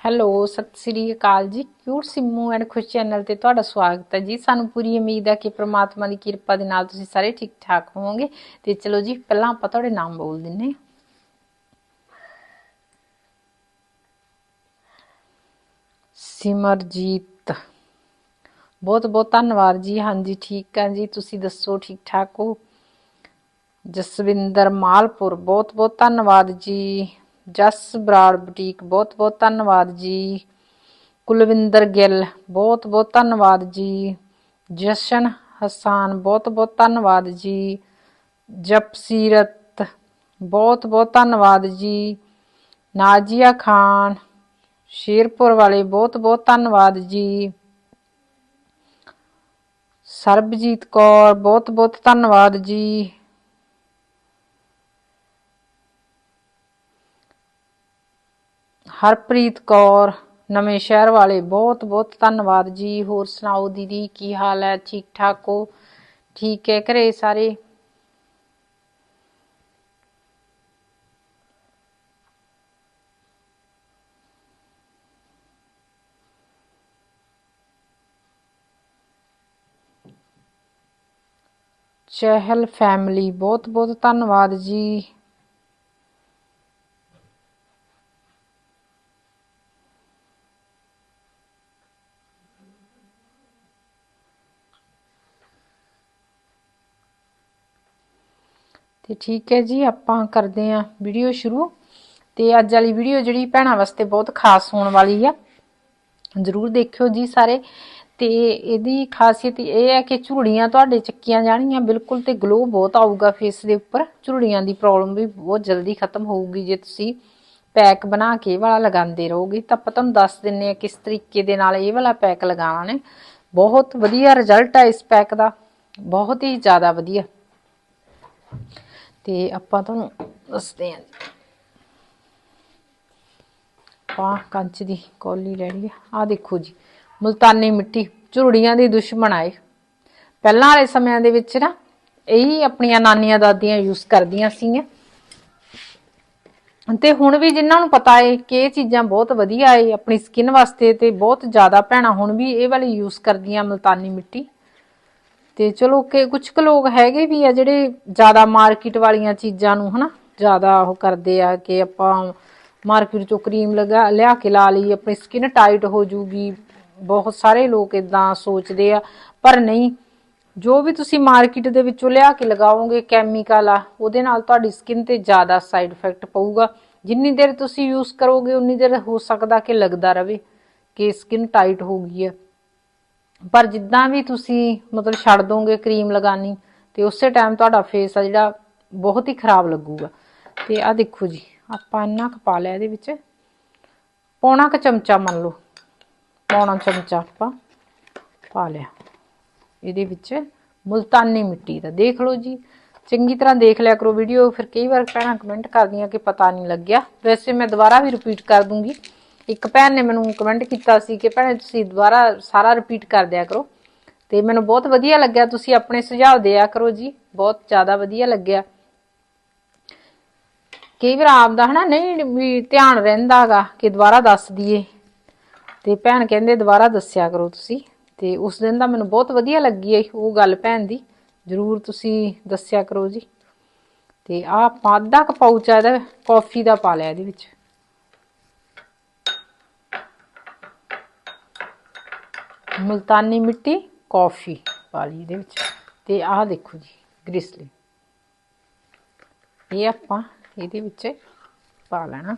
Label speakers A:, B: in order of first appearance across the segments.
A: Hello, ਸਤਿ ਸ੍ਰੀ ਅਕਾਲ ਜੀ। Cute Simmu and Khush channel ਤੇ ਤੁਹਾਡਾ ਸਵਾਗਤ ਹੈ ਜੀ। ਸਾਨੂੰ ਪੂਰੀ ਉਮੀਦ ਹੈ ਕਿ ਪ੍ਰਮਾਤਮਾ ਦੀ ਕਿਰਪਾ ਦੇ ਨਾਲ ਤੁਸੀਂ ਸਾਰੇ ਠੀਕ ਠਾਕ ਹੋਵੋਗੇ। ਤੇ ਚਲੋ ਜੀ, ਪਹਿਲਾਂ ਆਪਾਂ ਤੁਹਾਡੇ ਨਾਮ ਬੋਲ ਦਿੰਨੇ ਹਾਂ। ਸਿਮਰਜੀਤ। ਬਹੁਤ ਬਹੁਤ ਧੰਨਵਾਦ ਜੀ। ਹਾਂਜੀ, ਠੀਕ ਆ ਜੀ। ਤੁਸੀਂ ਦੱਸੋ ਠੀਕ ਠਾਕ ਹੋ? ਜਸਵਿੰਦਰ ਮਾਲਪੁਰ, ਬਹੁਤ ਬਹੁਤ ਧੰਨਵਾਦ ਜੀ। ਜਸ ਬਰਾੜ ਬੁਟੀਕ, ਬਹੁਤ ਬਹੁਤ ਧੰਨਵਾਦ ਜੀ। ਕੁਲਵਿੰਦਰ ਗਿੱਲ, ਬਹੁਤ ਬਹੁਤ ਧੰਨਵਾਦ ਜੀ। ਜਸ਼ਨ ਹਸਾਨ, ਬਹੁਤ ਬਹੁਤ ਧੰਨਵਾਦ ਜੀ। ਜਪਸੀਰਤ, ਬਹੁਤ ਬਹੁਤ ਧੰਨਵਾਦ ਜੀ। ਨਾਜੀਆ ਖਾਨ, ਸ਼ੇਰਪੁਰ ਵਾਲੇ, ਬਹੁਤ ਬਹੁਤ ਧੰਨਵਾਦ ਜੀ। ਸਰਬਜੀਤ ਕੌਰ, ਬਹੁਤ ਬਹੁਤ ਧੰਨਵਾਦ ਜੀ। ਹਰਪ੍ਰੀਤ ਕੌਰ ਨਵੇਂ ਸ਼ਹਿਰ ਵਾਲੇ ਬਹੁਤ ਬਹੁਤ ਧੰਨਵਾਦ ਜੀ ਹੋਰ ਸੁਣਾਓ ਦੀਦੀ ਕੀ ਹਾਲ ਹੈ ਠੀਕ ਠਾਕ ਹੋ ਠੀਕ ਹੈ ਘਰੇ ਸਾਰੇ ਚਹਿਲ ਫੈਮਿਲੀ ਬਹੁਤ ਬਹੁਤ ਧੰਨਵਾਦ ਜੀ ਤੇ ਠੀਕ ਹੈ ਜੀ, ਆਪਾਂ ਕਰਦੇ ਆਂ ਵੀਡੀਓ ਸ਼ੁਰੂ। ਤੇ ਅੱਜ ਵਾਲੀ ਵੀਡੀਓ ਜਿਹੜੀ ਭੈਣਾਂ ਵਾਸਤੇ ਬਹੁਤ ਖਾਸ ਹੋਣ ਵਾਲੀ ਆ, ਜ਼ਰੂਰ ਦੇਖਿਓ ਜੀ ਸਾਰੇ। ਤੇ ਇਹਦੀ ਖਾਸੀਅਤ ਇਹ ਹੈ ਕਿ ਝੁਰੜੀਆਂ ਤੁਹਾਡੇ ਚੱਕੀਆਂ ਜਾਣਗੀਆਂ ਬਿਲਕੁਲ ਤੇ ਗਲੋ ਬਹੁਤ ਆਊਗਾ ਫੇਸ ਦੇ ਉੱਪਰ। ਝੁਰੜੀਆਂ ਦੀ ਪ੍ਰੋਬਲਮ ਵੀ ਬਹੁਤ ਜਲਦੀ ਖਤਮ ਹੋਊਗੀ ਜੇ ਤੁਸੀਂ ਪੈਕ ਬਣਾ ਕੇ ਇਹ ਵਾਲਾ ਲਗਾਉਂਦੇ ਰਹੋਗੇ। ਤਾਂ ਆਪਾਂ ਤੁਹਾਨੂੰ ਦੱਸ ਦਿੰਨੇ ਆ ਕਿਸ ਤਰੀਕੇ ਦੇ ਨਾਲ ਇਹ ਵਾਲਾ ਪੈਕ ਲਗਾਉਣਾ ਨੇ। ਬਹੁਤ ਵਧੀਆ ਰਿਜ਼ਲਟ ਆ ਇਸ ਪੈਕ ਦਾ, ਬਹੁਤ ਹੀ ਜ਼ਿਆਦਾ ਵਧੀਆ। ਤੇ ਆਪਾਂ ਤੁਹਾਨੂੰ ਦੱਸਦੇ ਹਾਂ ਪਾ ਕੰਚ ਦੀ ਕੌਲੀ ਲੈ ਲਈ ਆ ਦੇਖੋ ਜੀ, ਮਲਤਾਨੀ ਮਿੱਟੀ, ਝੁਰੜੀਆਂ ਦੀ ਦੁਸ਼ਮਣ ਆਏ ਪਹਿਲਾਂ ਵਾਲੇ ਸਮਿਆਂ ਦੇ ਵਿੱਚ ਨਾ, ਇਹੀ ਆਪਣੀਆਂ ਨਾਨੀਆਂ ਦਾਦੀਆਂ ਯੂਜ਼ ਕਰਦੀਆਂ ਸੀਗੀਆਂ। ਤੇ ਹੁਣ ਵੀ ਜਿਨ੍ਹਾਂ ਨੂੰ ਪਤਾ ਏ ਕਿ ਇਹ ਚੀਜ਼ਾਂ ਬਹੁਤ ਵਧੀਆ ਏ, ਆਪਣੀ ਸਕਿਨ ਵਾਸਤੇ ਤੇ ਬਹੁਤ ਜ਼ਿਆਦਾ ਭੈਣਾਂ ਹੁਣ ਵੀ ਇਹ ਵਾਲੀ ਯੂਜ਼ ਕਰਦੀਆਂ ਮਲਤਾਨੀ ਮਿੱਟੀ। ਤੇ ਚਲੋ ਕਿ ਕੁਝ ਕੁ ਲੋਕ ਹੈਗੇ ਵੀ ਆ ਜਿਹੜੇ ਜ਼ਿਆਦਾ ਮਾਰਕੀਟ ਵਾਲੀਆਂ ਚੀਜ਼ਾਂ ਨੂੰ, ਹਨਾ, ਜ਼ਿਆਦਾ ਉਹ ਕਰਦੇ ਆ ਕਿ ਆਪਾਂ ਮਾਰਕੀਟ ਚੋਂ ਕਰੀਮ ਲਗਾ, ਲਿਆ ਕੇ ਲਾ ਲਈ ਆਪਣੀ ਸਕਿਨ ਟਾਈਟ ਹੋ ਜੂਗੀ। ਬਹੁਤ ਸਾਰੇ ਲੋਕ ਇਦਾਂ ਸੋਚਦੇ ਆ। ਪਰ ਨਹੀਂ, ਜੋ ਵੀ ਤੁਸੀਂ ਮਾਰਕੀਟ ਦੇ ਵਿੱਚੋਂ ਲਿਆ ਕੇ ਲਗਾਓਗੇ ਕੈਮੀਕਲ ਆ, ਉਹਦੇ ਨਾਲ ਤੁਹਾਡੀ ਸਕਿਨ ਤੇ ਜ਼ਿਆਦਾ ਸਾਈਡ ਇਫੈਕਟ ਪਊਗਾ। ਜਿੰਨੀ ਦੇਰ ਤੁਸੀਂ ਯੂਜ਼ ਕਰੋਗੇ, ਉਨੀ ਦੇਰ ਹੋ ਸਕਦਾ ਕਿ ਲੱਗਦਾ ਰਵੇ ਕਿ ਸਕਿਨ ਟਾਈਟ ਹੋ ਗਈ ਹੈ ਪਰ ਜਿੱਦਾਂ ਵੀ ਤੁਸੀਂ ਮਤਲਬ ਛੱਡ ਦੋਗੇ ਕਰੀਮ ਲਗਾਣੀ ਤੇ ਉਸੇ ਟਾਈਮ ਤੁਹਾਡਾ ਫੇਸ ਆ ਜਿਹੜਾ ਬਹੁਤ ਹੀ ਖਰਾਬ ਲੱਗੂਗਾ। ਤੇ ਆ ਦੇਖੋ ਜੀ, ਆਪਾਂ ਇੰਨਾ ਕੁ ਪਾ ਲਿਆ ਇਹਦੇ ਵਿੱਚ। ਪੌਣਾ ਕ ਚਮਚਾ ਮੰਨ ਲਓ, ਪੌਣਾ ਚਮਚਾ ਆਪਾਂ ਪਾ ਲਿਆ। ਇਹਦੇ ਵਿੱਚ ਮੁਲਤਾਨੀ ਮਿੱਟੀ ਦਾ ਦੇਖ ਲਓ ਜੀ। ਚੰਗੀ ਤਰ੍ਹਾਂ ਦੇਖ ਲਿਆ ਕਰੋ ਵੀਡੀਓ। ਫਿਰ ਕਈ ਵਾਰ ਭੈਣਾਂ ਕਮੈਂਟ ਕਰਦੀਆਂ ਕਿ ਪਤਾ ਨਹੀਂ ਲੱਗਿਆ। ਵੈਸੇ ਮੈਂ ਦੁਬਾਰਾ ਵੀ ਰਿਪੀਟ ਕਰ ਦੂੰਗੀ। ਇੱਕ ਭੈਣ ਨੇ ਮੈਨੂੰ ਕਮੈਂਟ ਕੀਤਾ ਸੀ ਕਿ ਭੈਣੇ ਤੁਸੀਂ ਦੁਬਾਰਾ ਸਾਰਾ ਰਿਪੀਟ ਕਰ ਦਿਆ ਕਰੋ। ਤੇ ਮੈਨੂੰ ਬਹੁਤ ਵਧੀਆ ਲੱਗਿਆ, ਤੁਸੀਂ ਆਪਣੇ ਸੁਝਾਅ ਦਿਆ ਕਰੋ ਜੀ। ਬਹੁਤ ਜ਼ਿਆਦਾ ਵਧੀਆ ਲੱਗਿਆ। ਕਈ ਵਾਰ ਆਪ ਦਾ ਹਨਾ, ਨਹੀਂ, ਵੀ ਧਿਆਨ ਰਹਿੰਦਾਗਾ ਕਿ ਦੁਬਾਰਾ ਦੱਸ ਦਈਏ। ਤੇ ਭੈਣ ਕਹਿੰਦੇ ਦੁਬਾਰਾ ਦੱਸਿਆ ਕਰੋ ਤੁਸੀਂ। ਤੇ ਉਸ ਦਿਨ ਦਾ ਮੈਨੂੰ ਬਹੁਤ ਵਧੀਆ ਲੱਗੀ ਹੈ ਉਹ ਗੱਲ ਭੈਣ ਦੀ। ਜਰੂਰ ਤੁਸੀਂ ਦੱਸਿਆ ਕਰੋ ਜੀ। ਤੇ ਆਹ ਪਾਦਾ ਕ ਪਾਉਚ ਆ ਇਹਦਾ ਕਾਫੀ ਦਾ ਪਾ ਲਿਆ ਇਹਦੇ ਵਿੱਚ। ਮਲਤਾਨੀ ਮਿੱਟੀ, ਕਾਫੀ ਪਾ ਲਈ ਇਹਦੇ ਵਿੱਚ। ਤੇ ਆਹ ਦੇਖੋ ਜੀ, ਗ੍ਰਿਸਲੀ। ਇਹ ਆਪਾਂ ਇਹਦੇ ਵਿੱਚ ਪਾ ਲੈਣਾ।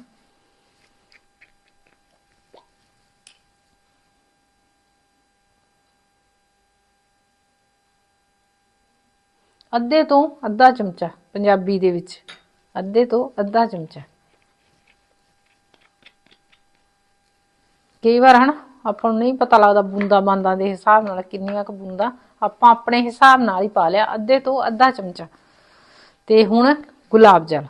A: ਅੱਧੇ ਤੋਂ ਅੱਧਾ ਚਮਚਾ, ਪੰਜਾਬੀ ਦੇ ਵਿੱਚ। ਅੱਧੇ ਤੋਂ ਅੱਧਾ ਚਮਚਾ। ਕਈ ਵਾਰ ਹਨਾ ਆਪਾਂ ਨੂੰ ਨਹੀਂ ਪਤਾ ਲੱਗਦਾ ਬੂੰਦਾ ਬਾਂਦਾਂ ਦੇ ਹਿਸਾਬ ਨਾਲ ਕਿੰਨੀਆਂ ਕੁ ਬੂੰਦਾ ਆਪਾਂ ਆਪਣੇ ਹਿਸਾਬ ਨਾਲ ਹੀ ਪਾ ਲਿਆ, ਅੱਧੇ ਤੋਂ ਅੱਧਾ ਚਮਚਾ। ਤੇ ਹੁਣ ਗੁਲਾਬ ਜਲ।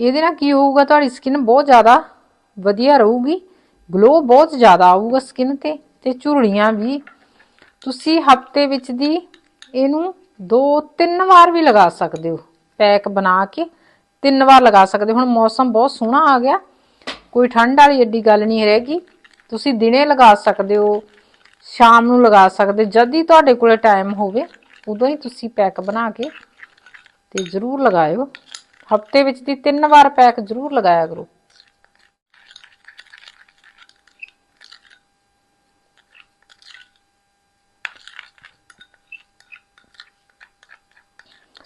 A: ਇਹਦੇ ਨਾਲ ਕੀ ਹੋਊਗਾ, ਤੁਹਾਡੀ ਸਕਿਨ ਬਹੁਤ ਜ਼ਿਆਦਾ ਵਧੀਆ ਰਹੂਗੀ ਗਲੋ ਬਹੁਤ ਜ਼ਿਆਦਾ ਆਊਗਾ ਸਕਿਨ ਤੇ ਤੇ ਝੁਰੜੀਆਂ ਵੀ। ਤੁਸੀਂ ਹਫ਼ਤੇ ਵਿੱਚ ਦੀ ਇਹਨੂੰ ਦੋ ਤਿੰਨ ਵਾਰ ਵੀ ਲਗਾ ਸਕਦੇ ਹੋ, ਪੈਕ ਬਣਾ ਕੇ। ਤਿੰਨ ਵਾਰ ਲਗਾ ਸਕਦੇ ਹੁਣ ਮੌਸਮ ਬਹੁਤ ਸੋਹਣਾ ਆ ਗਿਆ। ਕੋਈ ਠੰਡ ਵਾਲੀ ਏਡੀ ਗੱਲ ਨਹੀਂ ਰਹੇਗੀ ਤੁਸੀਂ ਦਿਨੇ ਲਗਾ ਸਕਦੇ ਹੋ, ਸ਼ਾਮ ਨੂੰ ਲਗਾ ਸਕਦੇ, ਜਦ ਹੀ ਤੁਹਾਡੇ ਕੋਲੇ ਟਾਈਮ ਹੋਵੇ, ਉਦੋਂ ਹੀ ਤੁਸੀਂ ਪੈਕ ਬਣਾ ਕੇ ਤੇ ਜ਼ਰੂਰ ਲਗਾਇਓ। ਹਫ਼ਤੇ ਵਿੱਚ ਦੀ ਤਿੰਨ ਵਾਰ ਪੈਕ ਜ਼ਰੂਰ ਲਗਾਇਆ ਕਰੋ।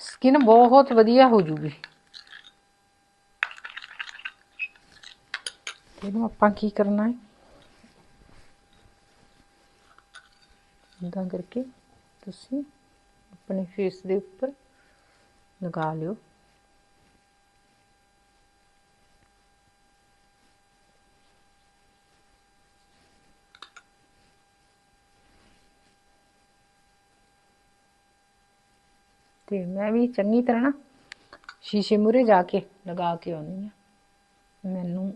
A: ਸਕਿਨ ਬਹੁਤ ਵਧੀਆ ਹੋ ਜੂਗੀ। ਇਹਨੂੰ ਆਪਾਂ ਕੀ ਕਰਨਾ ਹੈ ਇਦਾਂ ਕਰਕੇ ਤੁਸੀਂ ਆਪਣੇ ਫੇਸ ਦੇ ਉੱਪਰ ਲਗਾ ਲਿਓ ਤੇ ਮੈਂ ਵੀ ਚੰਗੀ ਤਰ੍ਹਾਂ ਨਾ ਸ਼ੀਸ਼ੇ ਮੂਰੇ ਜਾ ਕੇ ਲਗਾ ਕੇ ਆਉਣੀ ਆ ਮੈਨੂੰ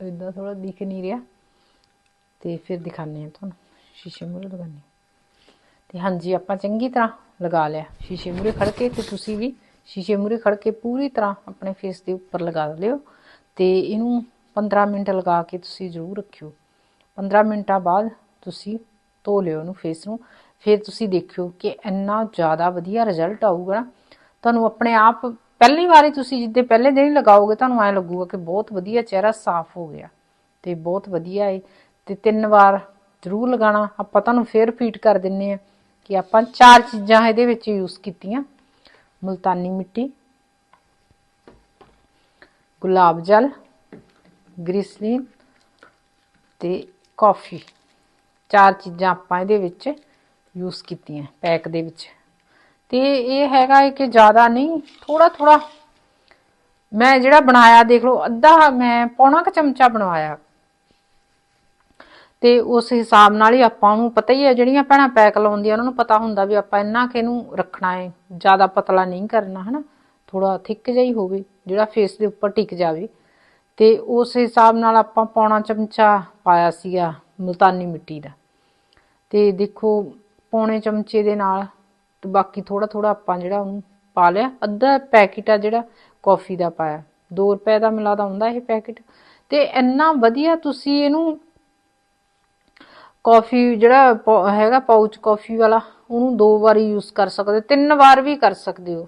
A: ਇਦਾਂ ਥੋੜਾ ਦਿਖ ਨਹੀਂ ਰਿਹਾ। ਤੇ ਫਿਰ ਦਿਖਾਣੇ ਆ ਤੁਹਾਨੂੰ। ਸ਼ੀਸ਼ੇ ਮੂਰੇ ਲਗਾਉਣੀ ਤੇ ਹਾਂਜੀ, ਆਪਾਂ ਚੰਗੀ ਤਰ੍ਹਾਂ ਲਗਾ ਲਿਆ। ਸ਼ੀਸ਼ੇ ਮੂਰੇ ਖੜ ਕੇ ਤੇ ਤੁਸੀਂ ਵੀ ਸ਼ੀਸ਼ੇ ਮੂਰੇ ਖੜ ਕੇ ਪੂਰੀ ਤਰ੍ਹਾਂ ਆਪਣੇ ਫੇਸ ਦੇ ਉੱਪਰ ਲਗਾ ਲਿਓ ਤੇ ਇਹਨੂੰ 15 ਮਿੰਟ ਲਗਾ ਕੇ ਤੁਸੀਂ ਜ਼ਰੂਰ ਰੱਖਿਓ। 15 ਮਿੰਟਾਂ ਬਾਅਦ ਤੁਸੀਂ ਧੋ ਲਿਓ ਉਹਨੂੰ ਫੇਸ ਨੂੰ। ਫਿਰ ਤੁਸੀਂ ਦੇਖਿਓ ਕਿ ਇੰਨਾ ਜ਼ਿਆਦਾ ਵਧੀਆ ਰਿਜ਼ਲਟ ਆਊਗਾ ਨਾ। ਤੁਹਾਨੂੰ ਆਪਣੇ ਆਪ ਪਹਿਲੀ ਵਾਰੀ ਤੁਸੀਂ ਜਿੱਦੇ ਪਹਿਲੇ ਦਿਨ ਹੀ ਲਗਾਓਗੇ, ਤੁਹਾਨੂੰ ਐ ਲੱਗੂਗਾ ਕਿ ਬਹੁਤ ਵਧੀਆ ਚਿਹਰਾ ਸਾਫ਼ ਹੋ ਗਿਆ ਤੇ ਬਹੁਤ ਵਧੀਆ ਏ ਤੇ ਤਿੰਨ ਵਾਰ ਜ਼ਰੂਰ ਲਗਾਣਾ ਆਪਾਂ ਤੁਹਾਨੂੰ ਫੇਰ ਰਿਪੀਟ ਕਰ ਦਿੰਨੇ ਆ ਕਿ ਆਪਾਂ ਚਾਰ ਚੀਜ਼ਾਂ ਇਹਦੇ ਵਿੱਚ ਯੂਜ਼ ਕੀਤੀਆਂ। ਮੁਲਤਾਨੀ ਮਿੱਟੀ, ਗੁਲਾਬ ਜਲ, ਗ੍ਰਿਸਲੀਨ ਤੇ ਕਾਫੀ। ਚਾਰ ਚੀਜ਼ਾਂ ਆਪਾਂ ਇਹਦੇ ਵਿੱਚ ਯੂਜ਼ ਕੀਤੀਆਂ, ਪੈਕ ਦੇ ਵਿੱਚ। ਤੇ ਇਹ ਹੈਗਾ ਹੈ ਕਿ ਜ਼ਿਆਦਾ ਨਹੀਂ ਥੋੜਾ ਥੋੜਾ ਮੈਂ ਜਿਹੜਾ ਬਣਾਇਆ, ਦੇਖ ਲਓ, ਅੱਧਾ ਮੈਂ ਪੌਣਾ ਕ ਚਮਚਾ ਬਣਵਾਇਆ। ਤੇ ਉਸ ਹਿਸਾਬ ਨਾਲ ਹੀ ਆਪਾਂ ਨੂੰ ਪਤਾ ਹੀ ਹੈ, ਜਿਹੜੀਆਂ ਭੈਣਾਂ ਪੈਕ ਲਾਉਂਦੀਆਂ, ਉਹਨਾਂ ਨੂੰ ਪਤਾ ਹੁੰਦਾ ਵੀ ਆਪਾਂ ਇੰਨਾ ਕਿ ਇਹਨੂੰ ਰੱਖਣਾ ਹੈ। ਜ਼ਿਆਦਾ ਪਤਲਾ ਨਹੀਂ ਕਰਨਾ, ਹਨਾ? ਥੋੜਾ ਥਿੱਕ ਜਿਹਾ ਹੀ ਹੋਵੇ, ਜਿਹੜਾ ਫੇਸ ਦੇ ਉੱਪਰ ਟਿਕ ਜਾਵੇ। ਤੇ ਉਸ ਹਿਸਾਬ ਨਾਲ ਆਪਾਂ ਪੌਣਾ ਚਮਚਾ ਪਾਇਆ ਸੀਗਾ, ਮੁਲਤਾਨੀ ਮਿੱਟੀ ਦਾ। ਤੇ ਦੇਖੋ, ਪੌਣੇ ਚਮਚੇ ਦੇ ਨਾਲ ਤੇ ਬਾਕੀ ਥੋੜਾ ਥੋੜਾ ਆਪਾਂ ਜਿਹੜਾ ਉਹਨੂੰ ਪਾ ਲਿਆ। ਅੱਧਾ ਪੈਕੇਟ ਆ ਜਿਹੜਾ ਕਾਫੀ ਦਾ ਪਾਇਆ। 2 ਰੁਪਏ ਦਾ ਮਿਲਾ ਦਾ ਹੁੰਦਾ ਇਹ ਪੈਕੇਟ ਤੇ ਇੰਨਾ ਵਧੀਆ ਤੁਸੀਂ ਇਹਨੂੰ ਕਾਫੀ ਜਿਹੜਾ ਪਾ- ਹੈਗਾ ਪਾਊਚ ਕਾਫੀ ਵਾਲਾ, ਉਹਨੂੰ ਦੋ ਵਾਰੀ ਯੂਜ਼ ਕਰ ਸਕਦੇ ਤਿੰਨ ਵਾਰ ਵੀ ਕਰ ਸਕਦੇ ਹੋ।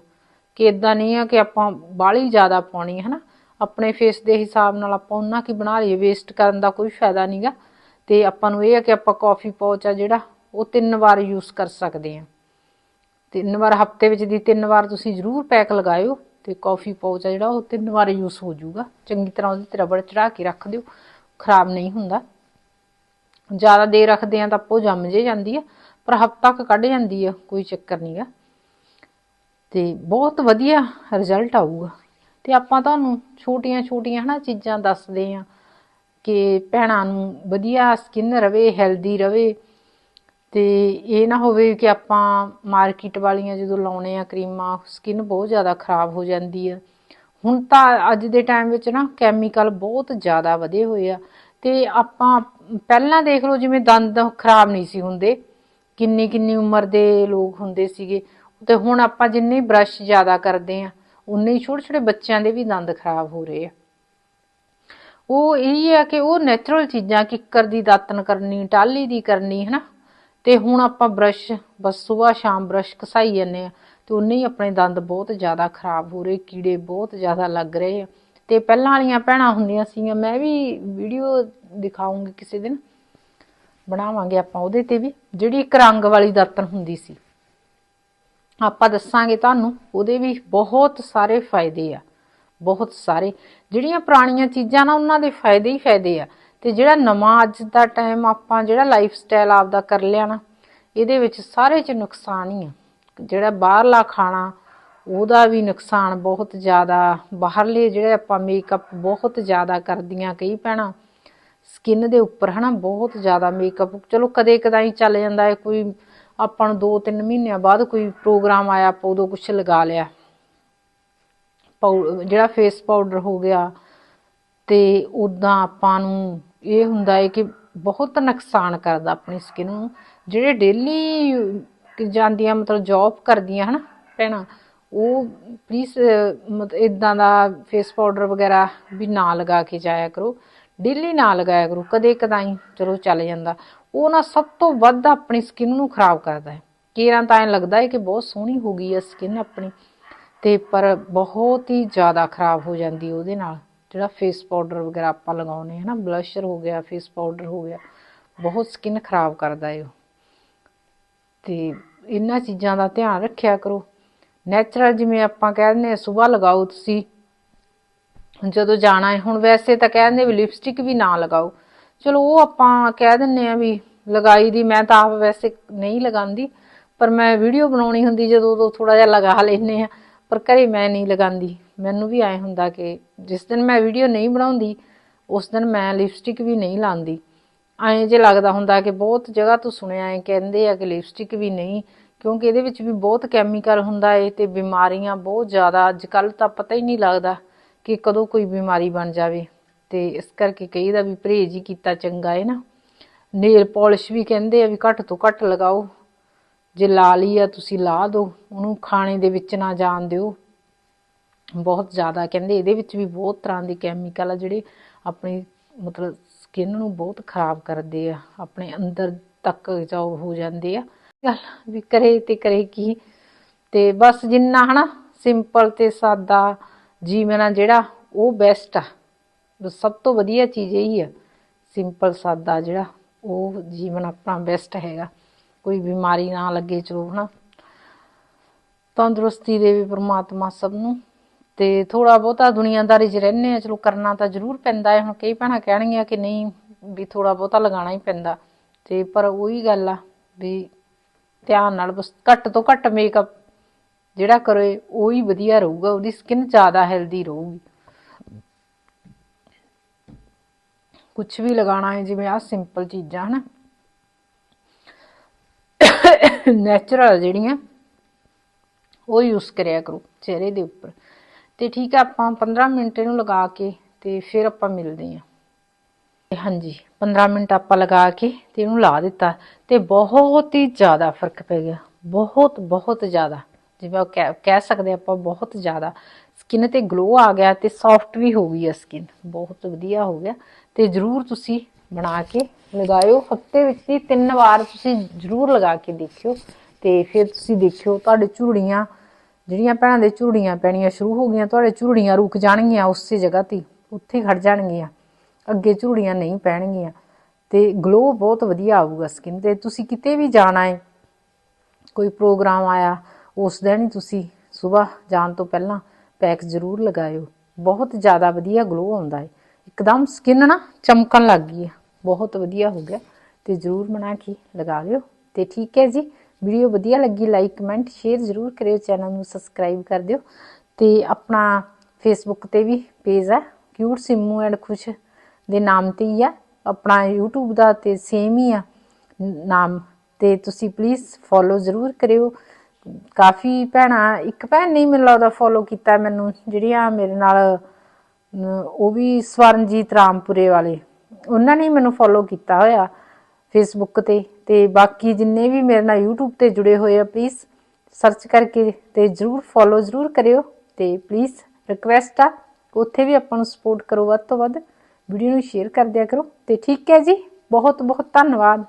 A: ਕਿ ਇਦਾਂ ਨਹੀਂ ਆ ਕਿ ਆਪਾਂ ਬਾਹਲੀ ਜ਼ਿਆਦਾ ਪਾਉਣੀ ਹੈ ਨਾ ਆਪਣੇ ਫੇਸ ਦੇ ਹਿਸਾਬ ਨਾਲ ਆਪਾਂ ਉਹਨਾਂ ਕੀ ਬਣਾ ਲਈਏ। ਵੇਸਟ ਕਰਨ ਦਾ ਕੋਈ ਫਾਇਦਾ ਨਹੀਂਗਾ ਤੇ ਆਪਾਂ ਨੂੰ ਇਹ ਆ ਕਿ ਆਪਾਂ ਕਾਫੀ ਪਾਊਚ ਆ ਜਿਹੜਾ, ਉਹ ਤਿੰਨ ਵਾਰ ਯੂਜ਼ ਕਰ ਸਕਦੇ ਆ ਤਿੰਨ ਵਾਰ, ਹਫ਼ਤੇ ਵਿੱਚ ਦੀ ਤਿੰਨ ਵਾਰ ਤੁਸੀਂ ਜ਼ਰੂਰ ਪੈਕ ਲਗਾਇਓ ਤੇ ਕਾਫੀ ਪਾਊਚ ਆ ਜਿਹੜਾ ਉਹ ਤਿੰਨ ਵਾਰ ਯੂਜ਼ ਹੋ ਜਾਊਗਾ। ਚੰਗੀ ਤਰ੍ਹਾਂ ਉਹਦੇ ਤੇ ਰਬੜ ਚੜਾ ਕੇ ਰੱਖ ਦਿਓ, ਖਰਾਬ ਨਹੀਂ ਹੁੰਦਾ। ਜ਼ਿਆਦਾ ਦੇਰ ਰੱਖਦੇ ਆ ਤਾਂ ਉਹ ਜੰਮ ਜੇ ਜਾਂਦੀ ਆ, ਪਰ ਹਫ਼ਤਾ ਤੱਕ ਕੱਢ ਜਾਂਦੀ ਆ, ਕੋਈ ਚੱਕਰ ਨਹੀਂਗਾ ਤੇ ਬਹੁਤ ਵਧੀਆ ਰਿਜ਼ਲਟ ਆਊਗਾ। ਤੇ ਆਪਾਂ ਤੁਹਾਨੂੰ ਛੋਟੀਆਂ ਛੋਟੀਆਂ ਹਨਾ ਚੀਜ਼ਾਂ ਦੱਸਦੇ ਆ ਕਿ ਭੈਣਾਂ ਨੂੰ ਵਧੀਆ ਸਕਿਨ ਰਵੇ ਹੈਲਦੀ ਰਵੇ ਤੇ ਇਹ ਨਾ ਹੋਵੇ ਕਿ ਆਪਾਂ ਮਾਰਕੀਟ ਵਾਲੀਆਂ ਜਦੋਂ ਲਾਉਣੇ ਆ ਕਰੀਮਾਂ ਸਕਿਨ ਬਹੁਤ ਜ਼ਿਆਦਾ ਖਰਾਬ ਹੋ ਜਾਂਦੀ ਆ। ਹੁਣ ਤਾਂ ਅੱਜ ਦੇ ਟਾਈਮ ਵਿੱਚ ਨਾ ਕੈਮੀਕਲ ਬਹੁਤ ਜ਼ਿਆਦਾ ਵਧੇ ਹੋਏ ਆ। ਤੇ ਆਪਾਂ ਪਹਿਲਾਂ ਦੇਖ ਲਓ ਜਿਵੇਂ ਦੰਦ ਖਰਾਬ ਨਹੀਂ ਸੀ ਹੁੰਦੇ। ਕਿੰਨੀ ਕਿੰਨੀ ਉਮਰ ਦੇ ਲੋਕ ਹੁੰਦੇ ਸੀਗੇ। ਤੇ ਹੁਣ ਆਪਾਂ ਜਿੰਨੇ ਬ੍ਰਸ਼ ਜ਼ਿਆਦਾ ਕਰਦੇ ਆ, ਉਨੇ ਹੀ ਛੋਟੇ ਛੋਟੇ ਬੱਚਿਆਂ ਦੇ ਵੀ ਦੰਦ ਖਰਾਬ ਹੋ ਰਹੇ ਆ। ਉਹ ਇਹ ਹੈ ਕਿ ਉਹ ਨੇਚਰਲ ਚੀਜ਼ਾਂ, ਕਿੱਕਰ ਦੀ ਦਾਤਨ ਕਰਨੀ ਟਾਲੀ ਦੀ ਕਰਨੀ, ਹਨਾ? ਤੇ ਹੁਣ ਆਪਾਂ ਬ੍ਰਸ਼, ਬਸ ਸਵੇਰ ਸ਼ਾਮ ਬ੍ਰਸ਼ ਘਸਾਈ ਜਾਂਦੇ ਆ ਤੇ ਉਨੇ ਹੀ ਆਪਣੇ ਦੰਦ ਬਹੁਤ ਜ਼ਿਆਦਾ ਖਰਾਬ ਹੋ ਰਹੇ, ਕੀੜੇ ਬਹੁਤ ਜ਼ਿਆਦਾ ਲੱਗ ਰਹੇ ਆ। ਤੇ ਪਹਿਲਾਂ ਵਾਲੀਆਂ ਭੈਣਾਂ ਹੁੰਦੀਆਂ ਸੀਗੀਆਂ, ਮੈਂ ਵੀ ਵੀਡੀਓ ਦਿਖਾਉਂਗੀ ਕਿਸੇ ਦਿਨ, ਬਣਾਵਾਂਗੇ ਆਪਾਂ ਉਹਦੇ ਤੇ ਵੀ, ਜਿਹੜੀ ਇੱਕ ਰੰਗ ਵਾਲੀ ਦਾਤਨ ਹੁੰਦੀ ਸੀ। ਆਪਾਂ ਦੱਸਾਂਗੇ ਤੁਹਾਨੂੰ, ਉਹਦੇ ਵੀ ਬਹੁਤ ਸਾਰੇ ਫਾਇਦੇ ਆ, ਬਹੁਤ ਸਾਰੇ। ਜਿਹੜੀਆਂ ਪੁਰਾਣੀਆਂ ਚੀਜ਼ਾਂ ਨਾ, ਉਹਨਾਂ ਦੇ ਫਾਇਦੇ ਹੀ ਫਾਇਦੇ ਆ। ਤੇ ਜਿਹੜਾ ਨਵਾਂ ਅੱਜ ਦਾ ਟਾਈਮ ਆਪਾਂ ਜਿਹੜਾ ਲਾਈਫ ਸਟਾਈਲ ਆਪਦਾ ਕਰ ਲਿਆ ਨਾ, ਇਹਦੇ ਵਿੱਚ ਸਾਰੇ ਚ ਨੁਕਸਾਨ ਹੀ ਆ। ਜਿਹੜਾ ਬਾਹਰਲਾ ਖਾਣਾ, ਉਹਦਾ ਵੀ ਨੁਕਸਾਨ ਬਹੁਤ ਜ਼ਿਆਦਾ। ਬਾਹਰਲੇ ਜਿਹੜੇ ਆਪਾਂ ਮੇਕਅਪ ਬਹੁਤ ਜ਼ਿਆਦਾ ਕਰਦੀਆਂ ਕਈ ਭੈਣਾਂ। ਸਕਿਨ ਦੇ ਉੱਪਰ ਹਨਾ ਬਹੁਤ ਜ਼ਿਆਦਾ ਮੇਕਅਪ ਚਲੋ ਕਦੇ ਕਦਾਈ ਚੱਲ ਜਾਂਦਾ ਹੈ, ਕੋਈ ਆਪਾਂ ਨੂੰ 2-3 ਮਹੀਨਿਆਂ ਬਾਅਦ ਕੋਈ ਪ੍ਰੋਗਰਾਮ ਆਇਆ, ਆਪਾਂ ਉਦੋਂ ਕੁਝ ਲਗਾ ਲਿਆ। ਪਾਊ ਜਿਹੜਾ ਫੇਸ ਪਾਊਡਰ ਹੋ ਗਿਆ ਤੇ ਉਦਾਂ ਆਪਾਂ ਨੂੰ ਇਹ ਹੁੰਦਾ ਹੈ ਕਿ ਬਹੁਤ ਨੁਕਸਾਨ ਕਰਦਾ ਆਪਣੀ ਸਕਿਨ ਨੂੰ। ਜਿਹੜੇ ਡੇਲੀ ਜਾਂਦੀਆਂ ਮਤਲਬ ਜੌਬ ਕਰਦੀਆਂ ਹਨਾ ਭੈਣਾਂ, ਉਹ ਪਲੀਜ਼ ਮਤਲਬ ਇਦਾਂ ਦਾ ਫੇਸ ਪਾਊਡਰ ਵਗੈਰਾ ਵੀ ਨਾ ਲਗਾ ਕੇ ਜਾਇਆ ਕਰੋ। ਡੇਲੀ ਨਾ ਲਗਾਇਆ ਕਰੋ, ਕਦੇ ਕਦਾਈ ਚਲੋ ਚੱਲ ਜਾਂਦਾ। ਉਹ ਨਾ ਸਭ ਤੋਂ ਵੱਧ ਆਪਣੀ ਸਕਿਨ ਨੂੰ ਖਰਾਬ ਕਰਦਾ ਹੈ ਕੇਰਾਂ ਤਾਂ ਐਂ ਲੱਗਦਾ ਹੈ ਕਿ ਬਹੁਤ ਸੋਹਣੀ ਹੋ ਗਈ ਹੈ ਸਕਿਨ ਆਪਣੀ, ਤੇ ਪਰ ਬਹੁਤ ਹੀ ਜ਼ਿਆਦਾ ਖਰਾਬ ਹੋ ਜਾਂਦੀ ਉਹਦੇ ਨਾਲ। ਜਿਹੜਾ ਫੇਸ ਪਾਊਡਰ ਵਗੈਰਾ ਆਪਾਂ ਲਗਾਉਨੇ ਹੈ ਨਾ ਬਲਸ਼ਰ ਹੋ ਗਿਆ ਫੇਸ ਪਾਊਡਰ ਹੋ ਗਿਆ, ਬਹੁਤ ਸਕਿਨ ਖਰਾਬ ਕਰਦਾ ਹੈ ਉਹ। ਤੇ ਇਹਨਾਂ ਚੀਜ਼ਾਂ ਦਾ ਧਿਆਨ ਰੱਖਿਆ ਕਰੋ। ਨੈਚੁਰਲ ਜਿਵੇਂ ਆਪਾਂ ਕਹਿੰਦੇ ਆ ਸਵੇਰ ਲਗਾਓ ਤੁਸੀਂ। ਜਦੋਂ ਜਾਣਾ ਹੈ ਹੁਣ ਵੈਸੇ ਤਾਂ ਕਹਿੰਦੇ ਵੀ ਲਿਪਸਟਿਕ ਵੀ ਨਾ ਲਗਾਓ। ਚਲੋ ਉਹ ਆਪਾਂ ਕਹਿ ਦਿੰਨੇ ਆ ਵੀ ਲਗਾਈ ਦੀ, ਮੈਂ ਤਾਂ ਆਪ ਵੈਸੇ ਨਹੀਂ ਲਗਾਉਂਦੀ, ਪਰ ਮੈਂ ਵੀਡੀਓ ਬਣਾਉਣੀ ਹੁੰਦੀ ਜਦੋਂ ਉਦੋਂ ਥੋੜਾ ਜਿਹਾ ਲਗਾ ਲੈਨੇ ਆ ਪਰ ਘਰੇ ਮੈਂ ਨਹੀਂ ਲਗਾਉਂਦੀ। ਮੈਨੂੰ ਵੀ ਐ ਹੁੰਦਾ ਕਿ ਜਿਸ ਦਿਨ ਮੈਂ ਵੀਡੀਓ ਨਹੀਂ ਬਣਾਉਂਦੀ, ਉਸ ਦਿਨ ਮੈਂ ਲਿਪਸਟਿਕ ਵੀ ਨਹੀਂ ਲਾਉਂਦੀ ਐਂ ਜੇ ਲੱਗਦਾ ਹੁੰਦਾ ਕਿ ਬਹੁਤ ਜਗ੍ਹਾ ਤੋਂ ਸੁਣਿਆ ਹੈ ਕਹਿੰਦੇ ਆ ਕਿ ਲਿਪਸਟਿਕ ਵੀ ਨਹੀਂ, ਕਿਉਂਕਿ ਇਹਦੇ ਵਿੱਚ ਵੀ ਬਹੁਤ ਕੈਮੀਕਲ ਹੁੰਦਾ ਏ ਤੇ ਬਿਮਾਰੀਆਂ ਬਹੁਤ ਜ਼ਿਆਦਾ ਅੱਜ ਕੱਲ ਤਾਂ ਪਤਾ ਹੀ ਨਹੀਂ ਲੱਗਦਾ ਕਿ ਕਦੋਂ ਕੋਈ ਬਿਮਾਰੀ ਬਣ ਜਾਵੇ। ਤੇ ਇਸ ਕਰਕੇ ਕਈ ਦਾ ਵੀ ਪਰਹੇਜ਼ ਹੀ ਕੀਤਾ ਚੰਗਾ ਏ ਨਾ। ਨੇਲ ਪਾਲਿਸ਼ ਵੀ ਕਹਿੰਦੇ ਆ ਵੀ ਘੱਟ ਤੋਂ ਘੱਟ ਲਗਾਓ। ਜੇ ਲਾ ਲਈ ਆ, ਤੁਸੀਂ ਲਾ ਦਿਓ ਉਹਨੂੰ ਖਾਣੇ ਦੇ ਵਿੱਚ ਨਾ ਜਾਣ ਦਿਓ। ਬਹੁਤ ਜ਼ਿਆਦਾ, ਕਹਿੰਦੇ ਇਹਦੇ ਵਿੱਚ ਵੀ ਬਹੁਤ ਤਰ੍ਹਾਂ ਦੇ ਕੈਮੀਕਲ ਆ ਜਿਹੜੇ ਆਪਣੀ ਮਤਲਬ ਸਕਿਨ ਨੂੰ ਬਹੁਤ ਖਰਾਬ ਕਰਦੇ ਆ, ਆਪਣੇ ਅੰਦਰ ਤੱਕ ਜਾਓ ਹੋ ਜਾਂਦੇ ਆ। ਗੱਲ ਵੀ ਕਰੇ ਤੇ ਕਰੇ ਕੀ। ਤੇ ਬਸ ਜਿੰਨਾ ਹਨਾ ਸਿੰਪਲ ਤੇ ਸਾਦਾ ਜੀਵਨ ਆ ਜਿਹੜਾ, ਉਹ ਬੈਸਟ ਆ। ਸਭ ਤੋਂ ਵਧੀਆ ਚੀਜ਼ ਇਹੀ ਆ ਸਿੰਪਲ ਸਾਦਾ ਜਿਹੜਾ, ਉਹ ਜੀਵਨ ਆਪਣਾ ਬੈਸਟ ਹੈਗਾ। ਕੋਈ ਬਿਮਾਰੀ ਨਾ ਲੱਗੇ ਚਲੋ ਹਨਾ। ਤੰਦਰੁਸਤੀ ਦੇਵੇ ਪ੍ਰਮਾਤਮਾ ਸਭ ਨੂੰ। ਤੇ ਥੋੜਾ ਬਹੁਤਾ ਦੁਨੀਆਦਾਰੀ 'ਚ ਰਹਿੰਦੇ ਆ ਚਲੋ ਕਰਨਾ ਤਾਂ ਜ਼ਰੂਰ ਪੈਂਦਾ ਹੈ। ਹੁਣ ਕਈ ਭੈਣਾਂ ਕਹਿਣਗੀਆਂ ਕਿ ਨਹੀਂ ਵੀ ਥੋੜਾ ਬਹੁਤਾ ਲਗਾਉਣਾ ਹੀ ਪੈਂਦਾ। ਤੇ ਪਰ ਉਹੀ ਗੱਲ ਆ ਵੀ ਧਿਆਨ ਨਾਲ ਬਸ ਘੱਟ ਤੋਂ ਘੱਟ ਮੇਕਅਪ ਜਿਹੜਾ ਕਰੇ, ਉਹ ਹੀ ਵਧੀਆ ਰਹੂਗਾ। ਉਹਦੀ ਸਕਿਨ ਜ਼ਿਆਦਾ ਹੈਲਦੀ ਰਹੂਗੀ। ਕੁਝ ਵੀ ਲਗਾਉਣਾ ਹੈ, ਜਿਵੇਂ ਆ ਸਿੰਪਲ ਚੀਜ਼ਾਂ, ਹਨਾ। ਨੈਚੁਰਲ ਜਿਹੜੀਆਂ, ਉਹ ਯੂਜ਼ ਕਰਿਆ ਕਰੋ ਚਿਹਰੇ ਦੇ ਉੱਪਰ। ਤੇ ਠੀਕ ਆ, ਆਪਾਂ 15 ਮਿੰਟ ਇਹਨੂੰ ਲਗਾ ਕੇ ਤੇ ਫਿਰ ਆਪਾਂ ਮਿਲਦੇ ਹਾਂ। ਹਾਂਜੀ 15 ਮਿੰਟ ਆਪਾਂ ਲਗਾ ਕੇ ਤੇ ਇਹਨੂੰ ਲਾ ਦਿੱਤਾ ਤੇ ਬਹੁਤ ਹੀ ਜ਼ਿਆਦਾ ਫ਼ਰਕ ਪੈ ਗਿਆ। ਬਹੁਤ ਬਹੁਤ ਜ਼ਿਆਦਾ। ਜਿਵੇਂ ਉਹ ਕਹਿ ਕਹਿ ਸਕਦੇ ਆਪਾਂ ਬਹੁਤ ਜ਼ਿਆਦਾ। ਸਕਿਨ ਤੇ ਗਲੋ ਆ ਗਿਆ ਤੇ ਸੌਫਟ ਵੀ ਹੋ ਗਈ ਆ ਸਕਿਨ ਬਹੁਤ ਵਧੀਆ ਹੋ ਗਿਆ। ਤੇ ਜਰੂਰ ਤੁਸੀਂ ਬਣਾ ਕੇ ਲਗਾਇਓ। ਹਫ਼ਤੇ ਵਿੱਚ ਹੀ ਤਿੰਨ ਵਾਰ ਤੁਸੀਂ ਜਰੂਰ ਲਗਾ ਕੇ ਦੇਖਿਓ। ਤੇ ਫਿਰ ਤੁਸੀਂ ਦੇਖਿਓ ਤੁਹਾਡੇ ਝੂੜੀਆਂ ਜਿਹੜੀਆਂ ਭੈਣਾਂ ਦੇ ਝੂੜੀਆਂ ਪੈਣੀਆਂ ਸ਼ੁਰੂ ਹੋ ਗਈਆਂ, ਤੁਹਾਡੇ ਝੂੜੀਆਂ ਰੁਕ ਜਾਣਗੀਆਂ ਉਸੇ ਜਗ੍ਹਾ ਤੇ, ਉੱਥੇ ਖੜ ਜਾਣਗੀਆਂ। ਅੱਗੇ ਝੂੜੀਆਂ ਨਹੀਂ ਪੈਣਗੀਆਂ। ਤੇ ਗਲੋ ਬਹੁਤ ਵਧੀਆ ਆਊਗਾ ਸਕਿਨ ਤੇ। ਤੁਸੀਂ ਕਿਤੇ ਵੀ ਜਾਣਾ ਹੈ ਕੋਈ ਪ੍ਰੋਗਰਾਮ ਆਇਆ, ਉਸ ਦਿਨ ਹੀ ਤੁਸੀਂ ਸਵੇਰ ਜਾਣ ਤੋਂ ਪਹਿਲਾਂ ਪੈਕ ਜ਼ਰੂਰ ਲਗਾਇਓ। ਬਹੁਤ ਜ਼ਿਆਦਾ ਵਧੀਆ ਗਲੋ ਆਉਂਦਾ ਹੈ ਇੱਕਦਮ ਸਕਿਨ ਨਾ ਚਮਕਣ ਲੱਗ ਗਈ ਹੈ ਬਹੁਤ ਵਧੀਆ ਹੋ ਗਿਆ। ਤੇ ਜ਼ਰੂਰ ਬਣਾ ਕੇ ਲਗਾ ਲਿਓ। ਤੇ ਠੀਕ ਹੈ ਜੀ। ਵੀਡੀਓ ਵਧੀਆ ਲੱਗੀ ਲਾਈਕ ਕਮੈਂਟ ਸ਼ੇਅਰ ਜ਼ਰੂਰ ਕਰਿਓ ਚੈਨਲ ਨੂੰ ਸਬਸਕ੍ਰਾਈਬ ਕਰ ਦਿਓ। ਤੇ ਆਪਣਾ ਫੇਸਬੁੱਕ ਤੇ ਵੀ ਪੇਜ ਹੈ ਕਿਊਟ ਸਿੰਮੂ ਐਂਡ ਖੁਸ਼ ਦੇ ਨਾਮ ਤੇ ਹੀ ਆ। ਆਪਣਾ YouTube ਦਾ ਤੇ ਸੇਮ ਹੀ ਆ, ਨਾਮ। ਤੇ ਤੁਸੀਂ ਪਲੀਜ਼ ਫੋਲੋ ਜ਼ਰੂਰ ਕਰਿਓ। ਕਾਫੀ ਭੈਣਾਂ, ਇੱਕ ਭੈਣ ਨਹੀਂ ਮੈਨੂੰ ਲੱਗਦਾ ਫੋਲੋ ਕੀਤਾ ਮੈਨੂੰ, ਜਿਹੜੀਆਂ ਮੇਰੇ ਨਾਲ ਉਹ ਵੀ ਸਵਰਨਜੀਤ ਰਾਮਪੁਰੇ ਵਾਲੇ। ਉਹਨਾਂ ਨੇ ਮੈਨੂੰ ਫੋਲੋ ਕੀਤਾ ਹੋਇਆ। ਫੇਸਬੁੱਕ ਤੇ ਤੇ ਬਾਕੀ ਜਿੰਨੇ ਵੀ ਮੇਰੇ ਨਾਲ YouTube ਤੇ ਜੁੜੇ ਹੋਏ ਆ ਪਲੀਜ਼ ਸਰਚ ਕਰਕੇ ਤੇ ਜਰੂਰ ਫੋਲੋ ਜਰੂਰ ਕਰਿਓ ਤੇ ਪਲੀਜ਼ ਰਿਕਵੈਸਟ ਆ, ਉੱਥੇ ਵੀ ਆਪਾਂ ਨੂੰ ਸਪੋਰਟ ਕਰੋ ਵੱਧ ਤੋਂ ਵੱਧ। ਵੀਡੀਓ ਨੂੰ ਸ਼ੇਅਰ ਕਰ ਦਿਆ ਕਰੋ ਤੇ ਠੀਕ ਹੈ ਜੀ ਬਹੁਤ ਬਹੁਤ ਧੰਨਵਾਦ।